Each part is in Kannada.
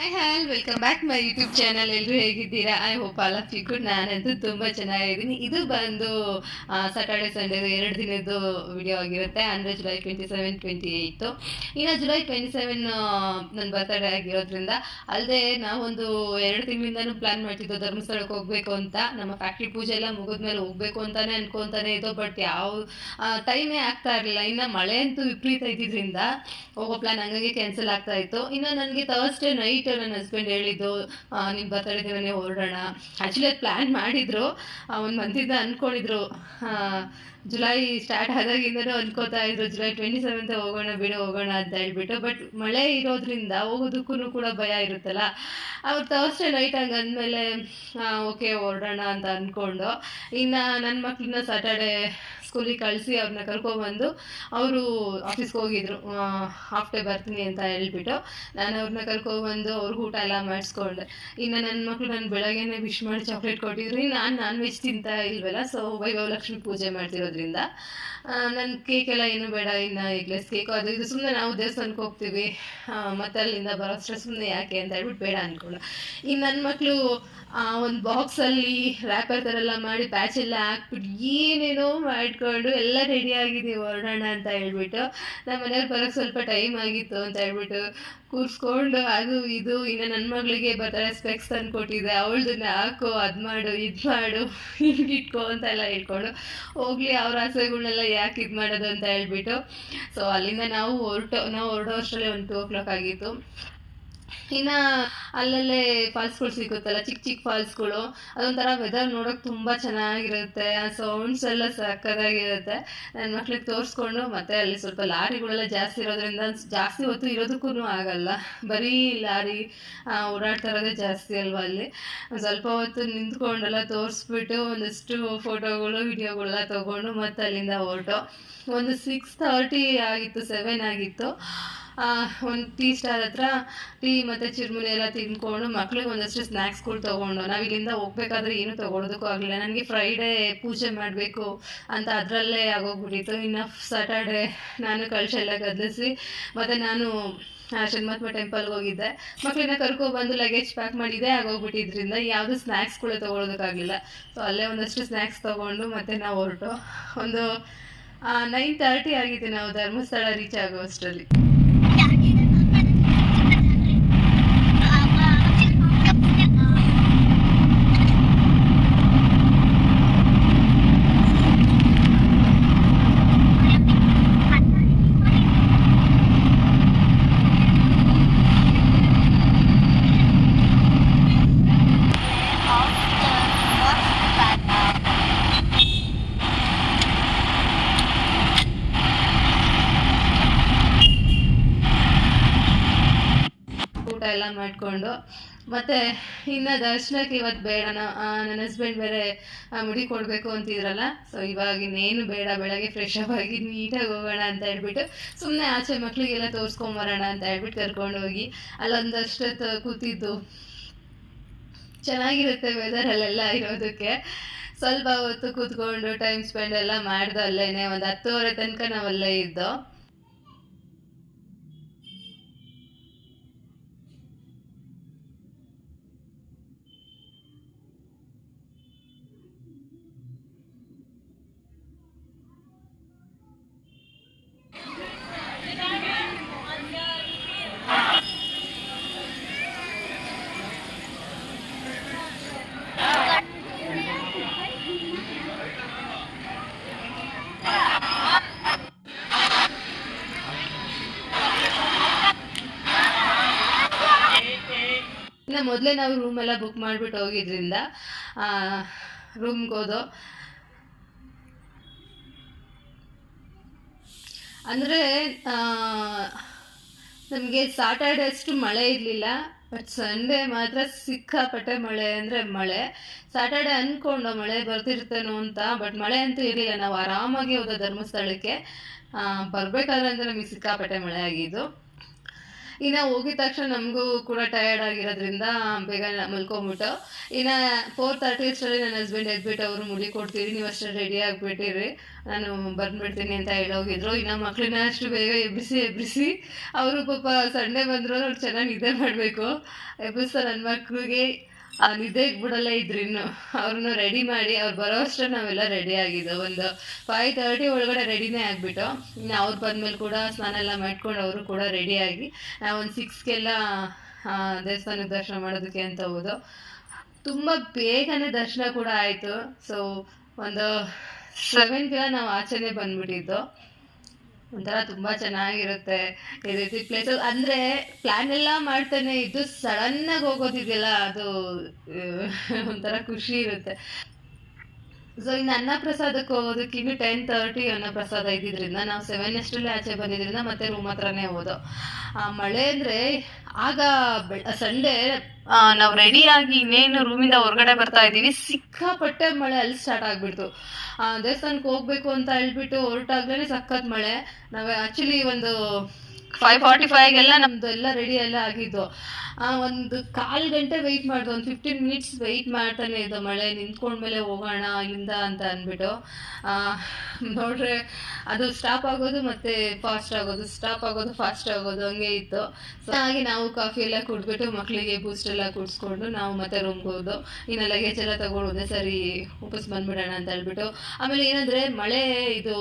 I hi welcome back my YouTube channel ಎಲ್ಲರೂ ಹೇಗಿದ್ದೀರಾ? I hope all of you good ನಾನಂತೂ ತುಂಬ ಚೆನ್ನಾಗಿದ್ದೀನಿ. ಇದು ಬಂದು ಸಾಟರ್ಡೆ ಸಂಡೇ ಎರಡು ದಿನದ್ದು ವಿಡಿಯೋ ಆಗಿರುತ್ತೆ. ಅಂದರೆ July twenty seven twenty eight ಇನ್ನು ಜುಲೈ ಟ್ವೆಂಟಿ ಸೆವೆನ್ ನನ್ನ ಬರ್ತಡೇ ಆಗಿರೋದ್ರಿಂದ ಅಲ್ಲದೆ ನಾವೊಂದು ಎರಡು ತಿಂಗಳಿಂದನೂ ಪ್ಲ್ಯಾನ್ ಮಾಡ್ತಿದ್ದೋ ಧರ್ಮಸ್ಥಳಕ್ಕೆ ಹೋಗಬೇಕು ಅಂತ. ನಮ್ಮ ಫ್ಯಾಕ್ಟ್ರಿ ಪೂಜೆ ಎಲ್ಲ ಮುಗಿದ್ಮೇಲೆ ಹೋಗಬೇಕು ಅಂತಲೇ ಅನ್ಕೊತಾನೆ ಇದ್ದೋ. ಬಟ್ ಯಾವ ಟೈಮೇ ಆಗ್ತಾ ಇರಲಿಲ್ಲ. ಇನ್ನು ಮಳೆ ಅಂತೂ ವಿಪರೀತ ಇದ್ದಿದ್ದರಿಂದ ಹೋಗೋ ಪ್ಲಾನ್ ಹಂಗಾಗಿ ಕ್ಯಾನ್ಸಲ್ ಆಗ್ತಾ ಇತ್ತು. ಇನ್ನು ನನಗೆ ಥರ್ಸ್ಡೇ ನೈಟ್ ನನ್ನ ಹಸ್ಬೆಂಡ್ ಹೇಳಿದ್ದು ನಿಮ್ಮ ಬರ್ತಡೇ ದಿನನೇ ಹೊರಡೋಣ ಆ್ಯಕ್ಚುಲಿ ಅದು ಪ್ಲ್ಯಾನ್ ಮಾಡಿದ್ರು. ಒಂದು ಮಂತಿಂದ ಅಂದ್ಕೊಂಡಿದ್ರು ಜುಲೈ ಸ್ಟಾರ್ಟ್ ಆದಾಗಿಂದನೂ ಅನ್ಕೋತಾ ಇದ್ರು, ಜುಲೈ ಟ್ವೆಂಟಿ ಸೆವೆಂತ್ ಹೋಗೋಣ, ಬಿಡು, ಹೋಗೋಣ ಅಂತ ಹೇಳ್ಬಿಟ್ಟು ಬಟ್ ಮಳೆ ಇರೋದ್ರಿಂದ ಹೋಗೋದಕ್ಕೂ ಕೂಡ ಭಯ ಇರುತ್ತಲ್ಲ. ಅವ್ರು ಥರ್ಸ್ಡೇ ನೈಟ್ ಹಂಗೆ ಅಂದಮೇಲೆ ಓಕೆ ಹೊರಡೋಣ ಅಂತ ಅಂದ್ಕೊಂಡು ಇನ್ನು ನನ್ನ ಮಕ್ಕಳನ್ನ ಸ್ಯಾಟರ್ಡೇ ಸ್ಕೂಲಿಗೆ ಕಳಿಸಿ ಅವ್ರನ್ನ ಕರ್ಕೊಬಂದು, ಅವರು ಆಫೀಸ್ಗೆ ಹೋಗಿದ್ರು. ಹಾಫ್ ಡೇ ಬರ್ತೀನಿ ಅಂತ ಹೇಳ್ಬಿಟ್ಟು, ನಾನು ಅವ್ರನ್ನ ಕರ್ಕೊಬಂದು ಅವ್ರಿಗೆ ಊಟ ಎಲ್ಲ ಮಾಡಿಸ್ಕೊಂಡೆ. ಇನ್ನು ನನ್ನ ಮಕ್ಕಳು ನಾನು ಬೆಳಗ್ಗೆನೇ ವಿಶ್ ಮಾಡಿ ಚಾಕ್ಲೇಟ್ ಕೊಟ್ಟಿದ್ರು. ನಾನು ನಾನ್ ವೆಜ್ ತಿಂತಾ ಇಲ್ವಲ್ಲ ಸೊ ವೈಭವ ಲಕ್ಷ್ಮಿ ಪೂಜೆ ಮಾಡ್ತಿರೋದ್ರಿಂದ ನನ್ನ ಕೇಕ್ ಎಲ್ಲ ಏನು ಬೇಡ, ಇನ್ನು ಎಗ್ಲೆಸ್ ಕೇಕು ಅದು ಇದು ಸುಮ್ಮನೆ ನಾವು ದೇವಸ್ಥಾನಕ್ಕೆ ಹೋಗ್ತೀವಿ. ಮತ್ತೆ ಅಲ್ಲಿಂದ ಬರೋಷ್ಟ್ರೆ ಸುಮ್ಮನೆ ಯಾಕೆ ಅಂತ ಹೇಳ್ಬಿಟ್ಟು ಬೇಡ ಅಂದ್ಕೊಂಡು ಇನ್ನು ನನ್ನ ಮಕ್ಕಳು ಒಂದು ಬಾಕ್ಸಲ್ಲಿ ರ್ಯಾಪರ್ ಥರ ಎಲ್ಲ ಮಾಡಿ ಪ್ಯಾಚ್ ಎಲ್ಲ ಹಾಕ್ಬಿಟ್ಟು ಏನೇನೋ ಮಾಡ್ಕೊಂಡು ಎಲ್ಲ ರೆಡಿ ಆಗಿದೀವಿ ಹೊರಡೋಣ ಅಂತ ಹೇಳ್ಬಿಟ್ಟು. ನಮ್ಮ ಮನೇಲಿ ಬರೋಕ್ಕೆ ಸ್ವಲ್ಪ ಟೈಮ್ ಆಗಿತ್ತು ಅಂತ ಹೇಳ್ಬಿಟ್ಟು ಕೂರಿಸ್ಕೊಂಡು ಅದು ಇದು, ಇನ್ನು ನನ್ನ ಮಗಳಿಗೆ ಬರ್ತಾರೆ ಸ್ಪೆಕ್ಸ್ ತಂದು ಕೊಟ್ಟಿದ್ದೆ ಅವಳದನ್ನ ಹಾಕು, ಅದು ಮಾಡು, ಇದು ಮಾಡು ಇಟ್ಕೋ ಅಂತ ಎಲ್ಲ ಹೇಳ್ಕೊಂಡು ಹೋಗ್ಲಿ, ಅವ್ರ ಆಸೆಗಳನ್ನೆಲ್ಲ ಯಾಕೆ ಇದು ಮಾಡೋದು ಅಂತ ಹೇಳ್ಬಿಟ್ಟು. ಸೊ ಅಲ್ಲಿಂದ ನಾವು ಹೊರಟು, ನಾವು ಹೊರಡೋ ಅಷ್ಟರಲ್ಲಿ ಒಂದು ಟೂ ಓ ಕ್ಲಾಕ್ ಆಗಿತ್ತು. ಇನ್ನು ಅಲ್ಲಲ್ಲೇ ಫಾಲ್ಸ್ಗಳು ಸಿಗುತ್ತಲ್ಲ, ಚಿಕ್ಕ ಚಿಕ್ಕ ಫಾಲ್ಸ್ಗಳು, ಅದೊಂಥರ ವೆದರ್ ನೋಡೋಕೆ ತುಂಬ ಚೆನ್ನಾಗಿರುತ್ತೆ, ಆ ಸೌಂಡ್ಸ್ ಎಲ್ಲ ಸಕ್ಕದಾಗಿರುತ್ತೆ ನನ್ನ ಮಕ್ಳಿಗೆ ತೋರಿಸ್ಕೊಂಡು ಮತ್ತೆ ಅಲ್ಲಿ ಸ್ವಲ್ಪ ಲಾರಿಗಳೆಲ್ಲ ಜಾಸ್ತಿ ಇರೋದ್ರಿಂದ ಜಾಸ್ತಿ ಹೊತ್ತು ಇರೋದಕ್ಕೂ ಆಗಲ್ಲ. ಬರೀ ಲಾರಿ ಓಡಾಡ್ತಾ ಇರೋದೇ ಜಾಸ್ತಿ ಅಲ್ವಾ ಅಲ್ಲಿ. ಸ್ವಲ್ಪ ಹೊತ್ತು ನಿಂತ್ಕೊಂಡೆಲ್ಲ ತೋರಿಸ್ಬಿಟ್ಟು ಒಂದಷ್ಟು ಫೋಟೋಗಳು ವಿಡಿಯೋಗಳೆಲ್ಲ ತೊಗೊಂಡು ಮತ್ತೆ ಅಲ್ಲಿಂದ ಹೊರಟು. ಒಂದು ಸಿಕ್ಸ್ ತರ್ಟಿ ಆಗಿತ್ತು ಸೆವೆನ್ ಆಗಿತ್ತು. ಒಂದು ಟೀ ಸ್ಟಾರ್ ಹತ್ರ ಟೀ ಮತ್ತು ಚಿರುಮುರಿ ಎಲ್ಲ ತಿಂದ್ಕೊಂಡು ಮಕ್ಳಿಗೆ ಒಂದಷ್ಟು ಸ್ನ್ಯಾಕ್ಸ್ಗಳು ತೊಗೊಂಡು ನಾವು ಇಲ್ಲಿಂದ ಹೋಗ್ಬೇಕಾದ್ರೆ ಏನು ತೊಗೊಳೋದಕ್ಕೂ ಆಗಲಿಲ್ಲ. ನನಗೆ ಫ್ರೈಡೇ ಪೂಜೆ ಮಾಡಬೇಕು ಅಂತ ಅದರಲ್ಲೇ ಆಗೋಗ್ಬಿಟ್ಟಿತ್ತು. ಇನ್ನು ಸ್ಯಾಟರ್ಡೆ ನಾನು ಕಳಶ ಎಲ್ಲ ಕದಲಿಸಿ ಮತ್ತು ನಾನು ಶನ್ಮಾತ್ಮ ಟೆಂಪಲ್ಗೆ ಹೋಗಿದ್ದೆ. ಮಕ್ಕಳನ್ನ ಕರ್ಕೊಬಂದು ಲಗೇಜ್ ಪ್ಯಾಕ್ ಮಾಡಿದ್ದೆ ಆಗೋಗ್ಬಿಟ್ಟಿದ್ರಿಂದ ಯಾವುದು ಕೂಡ ತೊಗೊಳೋದಕ್ಕಾಗಿಲ್ಲ ಸೊ ಅಲ್ಲೇ ಒಂದಷ್ಟು ಸ್ನ್ಯಾಕ್ಸ್ ತೊಗೊಂಡು ಮತ್ತೆ ನಾವು ಹೊರಟು. ಒಂದು ನೈನ್ ತರ್ಟಿ ಆಗಿದೆ ನಾವು ಧರ್ಮಸ್ಥಳ ರೀಚ್ ಆಗೋ ಅಷ್ಟರಲ್ಲಿ. ಮಾಡಿಕೊಂಡು. ಮತ್ತೆ ಇನ್ನ ದರ್ಶನಕ್ಕೆ ಇವತ್ತು ಬೇಡ ನನ್ನ ಹಸ್ಬೆಂಡ್ ಬೇರೆ ಮುಡಿ ಕೊಡಬೇಕು ಅಂತಿದ್ರಲ್ಲ ಸೊ ಇವಾಗ ಇನ್ನೇನು ಬೇಡ, ಬೆಳಗ್ಗೆ ಫ್ರೆಶ್ ಅಪ್ ಆಗಿ ನೀಟಾಗಿ ಹೋಗೋಣ ಅಂತ ಹೇಳ್ಬಿಟ್ಟು ಸುಮ್ಮನೆ ಆಚೆ ಮಕ್ಳಿಗೆಲ್ಲ ತೋರಿಸ್ಕೊಂಬರೋಣ ಅಂತ ಹೇಳ್ಬಿಟ್ಟು ಕರ್ಕೊಂಡು ಹೋಗಿ. ಅಲ್ಲೊಂದಷ್ಟೊತ್ತು ಕೂತಿದ್ದು. ಚೆನ್ನಾಗಿರುತ್ತೆ ವೆದರಲ್ಲೆಲ್ಲ ಇರೋದಕ್ಕೆ. ಸ್ವಲ್ಪ ಹೊತ್ತು ಕೂತ್ಕೊಂಡು ಟೈಮ್ ಸ್ಪೆಂಡ್ ಎಲ್ಲ ಮಾಡ್ದು ಅಲ್ಲೇನೆ ಒಂದು ಹತ್ತುವರೆ ತನಕ ನಾವಲ್ಲೇ ಇದ್ದೋ. ಮೊದಲೇ ನಾವು ರೂಮ್ ಎಲ್ಲ ಬುಕ್ ಮಾಡಿಬಿಟ್ಟು ಹೋಗಿದ್ರಿಂದ ರೂಮ್ಗೆ ಹೋದೋ. ಅಂದರೆ ನಮಗೆ ಸಾಟರ್ಡೆ ಅಷ್ಟು ಮಳೆ ಇರಲಿಲ್ಲ ಬಟ್ ಸಂಡೇ ಮಾತ್ರ ಸಿಕ್ಕಾಪಟ್ಟೆ ಮಳೆ ಅಂದರೆ ಮಳೆ. ಸಾಟರ್ಡೆ ಅಂದ್ಕೊಂಡು ಮಳೆ ಬರ್ತಿರ್ತೇನೋ ಅಂತ ಬಟ್ ಮಳೆ ಅಂತೂ ಇರಲಿಲ್ಲ. ನಾವು ಆರಾಮಾಗಿ ಹೋದ ಧರ್ಮಸ್ಥಳಕ್ಕೆ ಬರಬೇಕಾದ್ರೆ ಅಂದರೆ ನಮಗೆ ಸಿಕ್ಕಾಪಟ್ಟೆ ಮಳೆ ಆಗಿದ್ದು. ಇನ್ನು ಹೋಗಿದ ತಕ್ಷಣ ನಮಗೂ ಕೂಡ ಟಯರ್ಡ್ ಆಗಿರೋದ್ರಿಂದ ಬೇಗ ಮಲ್ಕೊಂಬಿಟ್ಟು. ಇನ್ನು ಫೋರ್ ತರ್ಟಿ ಅಷ್ಟರಲ್ಲಿ ನನ್ನ ಹಸ್ಬೆಂಡ್ ಎದ್ಬಿಟ್ಟು ಅವರು ಮುಡಿ ಕೊಡ್ತೀರಿ, ನೀವು ಅಷ್ಟೇ ರೆಡಿ ಆಗಿಬಿಟ್ಟಿರಿ, ನಾನು ಬಂದ್ಬಿಡ್ತೀನಿ ಅಂತ ಹೇಳೋಗಿದ್ರು ಇನ್ನು ಮಕ್ಕಳನ್ನ ಅಷ್ಟು ಬೇಗ ಎಬ್ಬಿಸಿ ಎಬ್ಬಿಸಿ, ಅವರು ಪಾಪ ಸಂಡೇ ಬಂದ್ರು ಅವ್ರು ಚೆನ್ನಾಗಿ ಇದೆ ಮಾಡಬೇಕು. ಎಬ್ಬಿಸ್ತಾರೆ ನನ್ನ ಮಕ್ಳಿಗೆ. ಆ ನಿದ್ದೆಗೆ ಬಿಡಲ್ಲ ಇದ್ರು ಇನ್ನು ಅವ್ರನ್ನ ರೆಡಿ ಮಾಡಿ, ಅವ್ರು ಬರೋ ನಾವೆಲ್ಲ ರೆಡಿ ಆಗಿದ್ದು. ಒಂದು ಫೈವ್ ತರ್ಟಿ ಒಳಗಡೆ ರೆಡಿನೇ ಆಗಿಬಿಟ್ಟು, ಇನ್ನು ಅವ್ರು ಬಂದಮೇಲೆ ಕೂಡ ಸ್ನಾನ ಎಲ್ಲ ಮಾಡ್ಕೊಂಡು ಅವರು ಕೂಡ ರೆಡಿಯಾಗಿ ನಾವು ಒಂದು ಸಿಕ್ಸ್ಗೆಲ್ಲ ದೇವಸ್ಥಾನಕ್ಕೆ ದರ್ಶನ ಮಾಡೋದಕ್ಕೆ ಅಂತ ಹೋದು ತುಂಬ ಬೇಗನೆ ದರ್ಶನ ಕೂಡ ಆಯಿತು. ಸೊ ಒಂದು ಸೆವೆನ್ಗೆಲ್ಲ ನಾವು ಆಚೆನೆ ಬಂದ್ಬಿಟ್ಟಿದ್ದು. ಒಂಥರ ತುಂಬಾ ಚೆನ್ನಾಗಿರುತ್ತೆ. ಈ ರೀತಿ ಪ್ಲೇಸಸ್ ಅಂದ್ರೆ ಪ್ಲಾನ್ ಎಲ್ಲ ಮಾಡ್ತಾನೆ ಸಡನ್ ಆಗಿ ಹೋಗೋದಿದೆಯಲ್ಲ, ಅದು ಒಂಥರ ಖುಷಿ ಇರುತ್ತೆ. ಸೊ ಇನ್ನು ಪ್ರಸಾದಕ್ಕೆ ಹೋಗೋದಕ್ಕೆ ಇನ್ನು ಟೆನ್ ತರ್ಟಿ ಅನ್ನಪ್ರಸಾದ ಇದ್ದಿದ್ರಿಂದ ನಾವು ಸೆವೆನ್ ಅಷ್ಟರಲ್ಲಿ ಆಚೆ ಬಂದಿದ್ರಿಂದ ಮತ್ತೆ ರೂಮ್ ಹತ್ರನೇ ಹೋದೋ. ಆ ಮಳೆ ಅಂದ್ರೆ ಆಗ ಸಂಡೇ ನಾವು ರೆಡಿಯಾಗಿ ಇನ್ನೇನು ರೂಮಿಂದ ಹೊರಗಡೆ ಬರ್ತಾ ಇದ್ದೀವಿ. ಸಿಕ್ಕಾಪಟ್ಟೆ ಮಳೆ ಅಲ್ಲಿ ಸ್ಟಾರ್ಟ್ ಆಗಿಬಿಡ್ತು. ದೇವಸ್ಥಾನಕ್ಕೆ ಹೋಗ್ಬೇಕು ಅಂತ ಹೇಳ್ಬಿಟ್ಟು ಹೊರಟಾಗ್ಲೇ ಸಖತ್ ಮಳೆ. ನಾವು ಆ್ಯಕ್ಚುಲಿ ಒಂದು ಫೈವ್ ಫಾರ್ಟಿ ಫೈವ್ಗೆಲ್ಲ ನಮ್ದು ಎಲ್ಲ ರೆಡಿ ಎಲ್ಲ ಆಗಿದ್ದು. ಆ, ಒಂದು ಕಾಲು ಗಂಟೆ ವೆಯ್ಟ್ ಮಾಡಿದ್ವಿ ಒಂದು ಫಿಫ್ಟೀನ್ ಮಿನಿಟ್ಸ್ ವೆಯ್ಟ್ ಮಾಡ್ತಾನೆ ಇದ್ದು ಮಳೆ ನಿಂತ್ಕೊಂಡ್ಮೇಲೆ ಹೋಗೋಣ ಇಂದ ಅಂತ ಅಂದ್ಬಿಟ್ಟು. ನೋಡ್ರೆ ಅದು ಸ್ಟಾಪ್ ಆಗೋದು ಮತ್ತೆ ಫಾಸ್ಟ್ ಆಗೋದು ಸ್ಟಾಪ್ ಆಗೋದು ಫಾಸ್ಟ್ ಆಗೋದು ಹಂಗೆ ಇತ್ತು. ಸೊ ಹಾಗೆ ನಾವು ಕಾಫಿ ಎಲ್ಲ ಕುಡ್ಬಿಟ್ಟು ಮಕ್ಕಳಿಗೆ ಬೂಸ್ಟ್ ಎಲ್ಲ ಕುಡಿಸ್ಕೊಂಡು ನಾವು ಮತ್ತೆ ರೂಮ್ಗೆ ಹೋದು. ಇನ್ನು ಲಗೇಜ್ ಎಲ್ಲ ತಗೊಂಡು ಸರಿ ವಾಪಸ್ ಬಂದ್ಬಿಡೋಣ ಅಂತ ಹೇಳ್ಬಿಟ್ಟು ಆಮೇಲೆ ಏನಂದರೆ ಮಳೆ ಇದು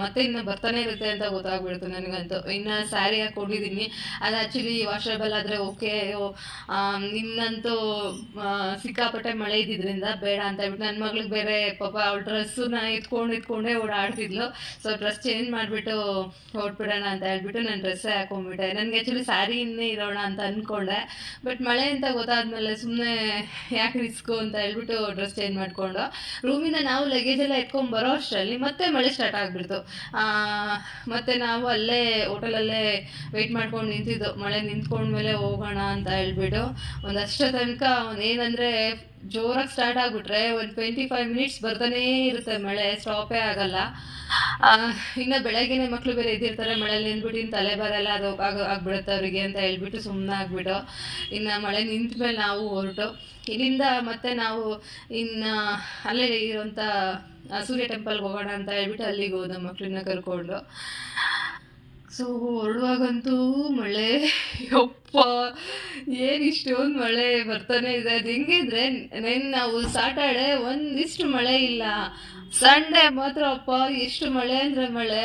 ಮತ್ತೆ ಇನ್ನು ಬರ್ತಾನೆ ಇರುತ್ತೆ ಅಂತ ಗೊತ್ತಾಗ್ಬಿಡ್ತು ನನಗಂತೂ. ಇನ್ನು ಸ್ಯಾರಿ ಹಾಕೊಂಡಿದ್ದೀನಿ ಅದು ಆ್ಯಕ್ಚುಲಿ ವಾಷಬಲ್ ಆದರೆ ಓಕೆ ನಿನ್ನಂತೂ ಸಿಕ್ಕಾಪಟ್ಟೆ ಮಳೆ ಇದ್ದಿದ್ರಿಂದ ಬೇಡ ಅಂತ ಹೇಳ್ಬಿಟ್ಟು ನನ್ನ ಮಗಳಿಗೆ ಬೇರೆ ಪಾಪ ಅವ್ಳ ಡ್ರೆಸ್ಸನ್ನ ಇಟ್ಕೊಂಡು, ಇಟ್ಕೊಂಡೇ ಓಡಾಡ್ತಿದ್ಲು. ಸೊ ಡ್ರೆಸ್ ಚೇಂಜ್ ಮಾಡಿಬಿಟ್ಟು ಹೊರಟ್ಬಿಡೋಣ ಅಂತ ಹೇಳ್ಬಿಟ್ಟು ನಾನು ಡ್ರೆಸ್ಸೇ ಹಾಕೊಂಡ್ಬಿಟ್ಟೆ. ನನಗೆ ಆ್ಯಕ್ಚುಲಿ ಸ್ಯಾರಿ ಇನ್ನೇ ಇರೋಣ ಅಂತ ಅಂದ್ಕೊಂಡೆ ಬಟ್ ಮಳೆ ಅಂತ ಗೊತ್ತಾದ್ಮೇಲೆ ಸುಮ್ಮನೆ ಯಾಕೆ ರಿಸ್ಕು ಅಂತ ಹೇಳ್ಬಿಟ್ಟು ಡ್ರೆಸ್ ಚೇಂಜ್ ಮಾಡಿಕೊಂಡು. ರೂಮಿಂದ ನಾವು ಲಗೇಜ್ ಎಲ್ಲ ಎತ್ಕೊಂಡು ಬರೋ ಅಷ್ಟರಲ್ಲಿ ಮತ್ತೆ ಮಳೆ ಸ್ಟಾರ್ಟ್ ಆಗಿಬಿಡ್ತು. ಮತ್ತೆ ನಾವು ಅಲ್ಲೇ ಹೋಟೆಲಲ್ಲೇ ವೆಯ್ಟ್ ಮಾಡ್ಕೊಂಡು ನಿಂತಿದ್ದು, ಮಳೆ ನಿಂತ್ಕೊಂಡ್ಮೇಲೆ ಹೋಗೋಣ ಅಂತ ಹೇಳ್ಬಿಟ್ಟು ಒಂದಷ್ಟು ತನಕ ಏನಂದರೆ ಜೋರಾಗಿ ಸ್ಟಾರ್ಟ್ ಆಗಿಬಿಟ್ರೆ ಒಂದು ಟ್ವೆಂಟಿ ಫೈವ್ ಮಿನಿಟ್ಸ್ ಬರ್ತಾನೇ ಇರುತ್ತೆ ಮಳೆ ಸ್ಟಾಪೇ ಆಗಲ್ಲ. ಇನ್ನು ಬೆಳಗ್ಗೆನೆ ಮಕ್ಕಳು ಬೇರೆ ಇದ್ದಿರ್ತಾರೆ ಮಳೆಯಲ್ಲಿ ನಿಂತ್ಬಿಟ್ಟು ಇನ್ನು ತಲೆ ಬರಲ್ಲ ಅದು ಆಗ, ಆಗ್ಬಿಡುತ್ತೆ ಅವರಿಗೆ ಅಂತ ಹೇಳ್ಬಿಟ್ಟು ಸುಮ್ಮನೆ ಆಗ್ಬಿಟ್ಟು ಇನ್ನು ಮಳೆ ನಿಂತ ಮೇಲೆ ನಾವು ಹೊರಟು. ಇಲ್ಲಿಂದ ಮತ್ತೆ ನಾವು ಇನ್ನು ಅಲ್ಲೇ ಇರುವಂಥ ಸೂರ್ಯ ಟೆಂಪಲ್ಗೆ ಹೋಗೋಣ ಅಂತ ಹೇಳ್ಬಿಟ್ಟು ಅಲ್ಲಿಗೆ ಹೋದ ಮಕ್ಕಳನ್ನ ಕರ್ಕೊಂಡು. ಸೊ ಹೊರಡುವಾಗಂತೂ ಮಳೆ, ಯಪ್ಪ, ಏನು ಇಷ್ಟೊಂದು ಮಳೆ ಬರ್ತಾನೆ ಇದೆ. ಅದು ಹೆಂಗಿದ್ರೆ ನೆನ್ ನಾವು ಸಾಟಾಡೆ ಒಂದಿಷ್ಟು ಮಳೆ ಇಲ್ಲ. ಸಂಡೇ ಮಾತ್ರ ಅಪ್ಪ, ಎಷ್ಟು ಮಳೆ ಅಂದರೆ ಮಳೆ.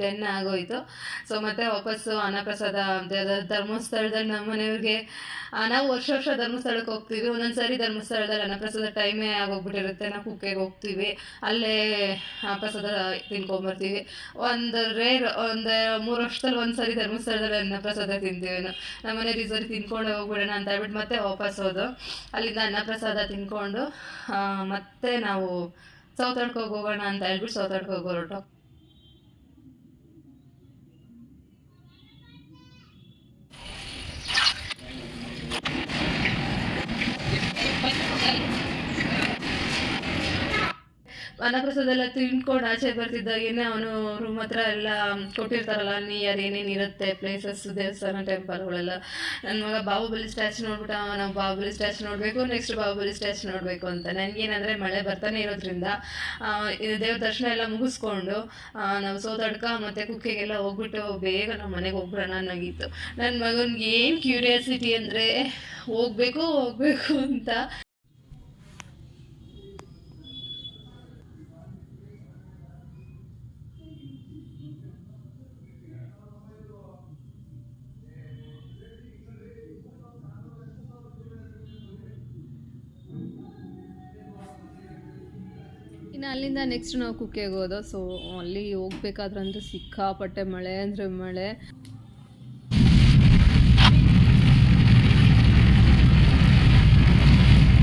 ಟೆನ್ ಆಗೋಯ್ತು. ಸೊ ಮತ್ತೆ ವಾಪಸ್ಸು ಅನ್ನಪ್ರಸಾದ ಧರ್ಮಸ್ಥಳದಲ್ಲಿ ನಮ್ಮ ಮನೆಯವ್ರಿಗೆ ನಾವು ವರ್ಷ ವರ್ಷ ಧರ್ಮಸ್ಥಳಕ್ಕೆ ಹೋಗ್ತೀವಿ. ಒಂದೊಂದ್ಸರಿ ಧರ್ಮಸ್ಥಳದಲ್ಲಿ ಅನ್ನಪ್ರಸಾದ ಟೈಮೇ ಆಗೋಗ್ಬಿಟ್ಟಿರುತ್ತೆ. ನಾವು ಕುಕ್ಕೆಗೆ ಹೋಗ್ತೀವಿ. ಅಲ್ಲೇ ಅನ್ನಪ್ರಸಾದ ಪ್ರಸಾದ ತಿನ್ಕೊಂಬರ್ತೀವಿ ಒಂದು ರೇರ್ ಒಂದು ಮೂರು ವರ್ಷದಲ್ಲಿ ಒಂದ್ಸರಿ ಧರ್ಮಸ್ಥಳದಲ್ಲಿ ಅನ್ನಪ್ರಸಾದ ತಿಂತೀವಿ ನಮ್ಮ ಮನೇಲಿ ಈ ತಿನ್ಕೊಂಡು ಹೋಗ್ಬಿಡೋಣ ಅಂತ ಹೇಳ್ಬಿಟ್ಟು ಮತ್ತೆ ವಾಪಸ್ ಹೋದು. ಅಲ್ಲಿಂದ ಅನ್ನಪ್ರಸಾದ ತಿನ್ಕೊಂಡು ಮತ್ತೆ ನಾವು ಸೌತಡ್ಕೋಗಿ ಹೋಗೋಣ ಅಂತ ಹೇಳ್ಬಿಟ್ಟು ಸೌತಡ್ಕೋಗಿ ಹೊರಟು. ಅನ್ನಪ್ರಸಾದ ಎಲ್ಲ ತಿನ್ಕೊಂಡು ಆಚೆ ಬರ್ತಿದ್ದಾಗೇನೆ ಅವನು ರೂಮ್ ಹತ್ರ ಎಲ್ಲ ಕೊಟ್ಟಿರ್ತಾರಲ್ಲ ನಿಯರ್ ಏನೇನು ಇರುತ್ತೆ ಪ್ಲೇಸಸ್ ದೇವಸ್ಥಾನ ಟೆಂಪಲ್ಗಳೆಲ್ಲ ನನ್ನ ಮಗ ಬಾಹುಬಲಿ ಸ್ಟ್ಯಾಚು ನೋಡ್ಬಿಟ್ಟ, ನಾವು ಬಾಹುಬಲಿ ಸ್ಟ್ಯಾಚು ನೋಡಬೇಕು ನೆಕ್ಸ್ಟ್ ಬಾಹುಬಲಿ ಸ್ಟ್ಯಾಚು ನೋಡಬೇಕು ಅಂತ. ನನಗೇನಂದರೆ ಮಳೆ ಬರ್ತಾನೆ ಇರೋದ್ರಿಂದ ದೇವ್ರ ದರ್ಶನ ಎಲ್ಲ ಮುಗಿಸ್ಕೊಂಡು ನಾವು ಸೋತಡ್ಕ ಮತ್ತು ಕುಕ್ಕೆಗೆಲ್ಲ ಹೋಗ್ಬಿಟ್ಟು ಬೇಗ ನಮ್ಮ ಮನೆಗೆ ಹೋಗ್ಬಿಡೋಣ ಅನ್ನೋಗಿತ್ತು. ನನ್ನ ಮಗನಿಗೆ ಏನು ಕ್ಯೂರಿಯಾಸಿಟಿ ಅಂದರೆ, ಹೋಗ್ಬೇಕು ಹೋಗ್ಬೇಕು ಅಂತ. ಅಲ್ಲಿಂದ ನೆಕ್ಸ್ಟ್ ನಾವು ಕುಕ್ಕೆಗೆ ಹೋದೋ. ಸೊ ಅಲ್ಲಿ ಹೋಗ್ಬೇಕಾದ್ರಂತೂ ಸಿಕ್ಕಾಪಟ್ಟೆ ಮಳೆ ಅಂದರೆ ಮಳೆ.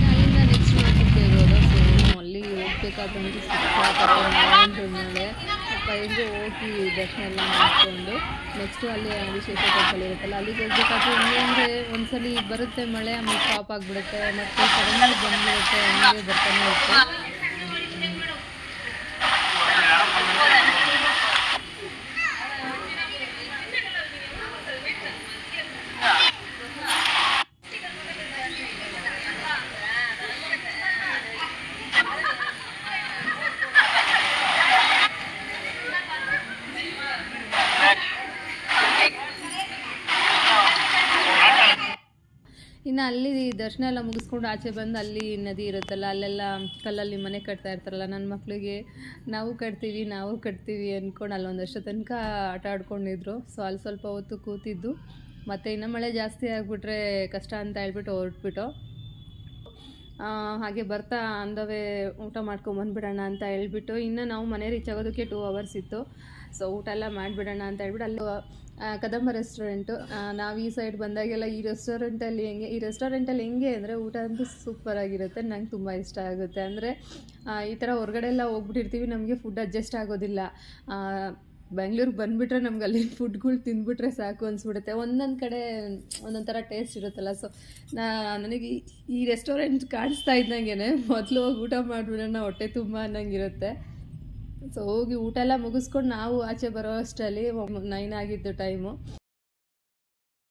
ಅಲ್ಲಿಂದ ನೆಕ್ಸ್ಟ್ ನಾವು ಕುಕ್ಕೆಗೆ ಹೋದೋ. ಸೊ ಅಲ್ಲಿ ಹೋಗ್ಬೇಕಾದ್ರಂತೂ ಸಿಕ್ಕಾಪಟ್ಟೆ ಮಳೆ ಅಂದ್ರೆ ಮಳೆ. ಅಪ್ಪ ಹೆಂಗೆ ದರ್ಶನ ಎಲ್ಲ ಮಾಡಿಕೊಂಡು ನೆಕ್ಸ್ಟು ಅಲ್ಲಿ ವಿಶೇಷ ಟೆಂಪಲ್ ಇರುತ್ತಲ್ಲ, ಅಲ್ಲಿಗೆ ಹೋಗ್ಬೇಕಾದ್ರೆ ಹೆಂಗೆ ಅಂದರೆ ಒಂದ್ಸಲಿ ಬರುತ್ತೆ ಮಳೆ, ಆಮೇಲೆ ಸ್ಟಾಪ್ ಆಗಿಬಿಡುತ್ತೆ, ಮತ್ತು ಸಡನ್ನಾಗಿ ಬಂದ್ಬಿಡುತ್ತೆ, ಹಂಗೆ ಬರ್ತಾನೆ ಇರುತ್ತೆ ಇನ್ನು ಅಲ್ಲಿ ದರ್ಶನ ಎಲ್ಲ ಮುಗಿಸ್ಕೊಂಡು ಆಚೆ ಬಂದು ಅಲ್ಲಿ ನದಿ ಇರುತ್ತಲ್ಲ, ಅಲ್ಲೆಲ್ಲ ಕಲ್ಲಲ್ಲಿ ಮನೆ ಕಟ್ತಾ ಇರ್ತಾರಲ್ಲ ನನ್ನ ಮಕ್ಕಳಿಗೆ ನಾವು ಕಟ್ತೀವಿ ನಾವು ಕಟ್ತೀವಿ ಅಂದ್ಕೊಂಡು ಅಲ್ಲೊಂದಷ್ಟು ತನಕ ಆಟ ಆಡ್ಕೊಂಡಿದ್ರು. ಸೊ ಅಲ್ಲಿ ಸ್ವಲ್ಪ ಹೊತ್ತು ಕೂತಿದ್ದು. ಮತ್ತು ಇನ್ನು ಮಳೆ ಜಾಸ್ತಿ ಆಗಿಬಿಟ್ರೆ ಕಷ್ಟ ಅಂತ ಹೇಳ್ಬಿಟ್ಟು ಹೊರಟ್ಬಿಟ್ಟು ಹಾಗೆ ಬರ್ತಾ ಅಂದವೇ ಊಟ ಮಾಡ್ಕೊಂಬಂದ್ಬಿಡೋಣ ಅಂತ ಹೇಳ್ಬಿಟ್ಟು, ಇನ್ನು ನಾವು ಮನೆ ರೀಚ್ ಆಗೋದಕ್ಕೆ ಟೂ ಅವರ್ಸ್ ಇತ್ತು. ಸೊ ಊಟ ಎಲ್ಲ ಮಾಡಿಬಿಡೋಣ ಅಂತ ಹೇಳ್ಬಿಟ್ಟು ಅಲ್ಲಿ ಕದಂಬ ರೆಸ್ಟೋರೆಂಟು ನಾವು ಈ ಸೈಡ್ ಬಂದಾಗೆಲ್ಲ ಈ ರೆಸ್ಟೋರೆಂಟಲ್ಲಿ ಹೆಂಗೆ, ಈ ರೆಸ್ಟೋರೆಂಟಲ್ಲಿ ಹೆಂಗೆ ಅಂದರೆ ಊಟ ಅಂತೂ ಸೂಪರಾಗಿರುತ್ತೆ ನಂಗೆ ತುಂಬ ಇಷ್ಟ ಆಗುತ್ತೆ. ಅಂದರೆ ಈ ಥರ ಹೊರಗಡೆ ಎಲ್ಲ ಹೋಗ್ಬಿಟ್ಟಿರ್ತೀವಿ, ನಮಗೆ ಫುಡ್ ಅಡ್ಜಸ್ಟ್ ಆಗೋದಿಲ್ಲ. ಬೆಂಗ್ಳೂರಿಗೆ ಬಂದುಬಿಟ್ರೆ ನಮ್ಗೆ ಅಲ್ಲಿ ಫುಡ್ಗಳು ತಿಂದ್ಬಿಟ್ರೆ ಸಾಕು ಅನಿಸ್ಬಿಡುತ್ತೆ. ಒಂದೊಂದು ಕಡೆ ಒಂದೊಂದು ಥರ ಟೇಸ್ಟ್ ಇರುತ್ತಲ್ಲ. ಸೊ ನಾ, ನನಗೆ ಈ- ಈ ರೆಸ್ಟೋರೆಂಟ್ ಕಾಣಿಸ್ತಾ ಇದ್ದಂಗೆ ಮೊದಲು ಹೋಗಿ ಊಟ ಮಾಡಿಬಿಡೋಣ ಹೊಟ್ಟೆ ತುಂಬ ಅನ್ನಂಗಿರುತ್ತೆ. ಸೊ ಹೋಗಿ ಊಟ ಎಲ್ಲ ಮುಗಿಸ್ಕೊಂಡು ನಾವು ಆಚೆ ಬರೋ ಅಷ್ಟರಲ್ಲಿ ನೈನ್ ಆಗಿದ್ದು ಟೈಮು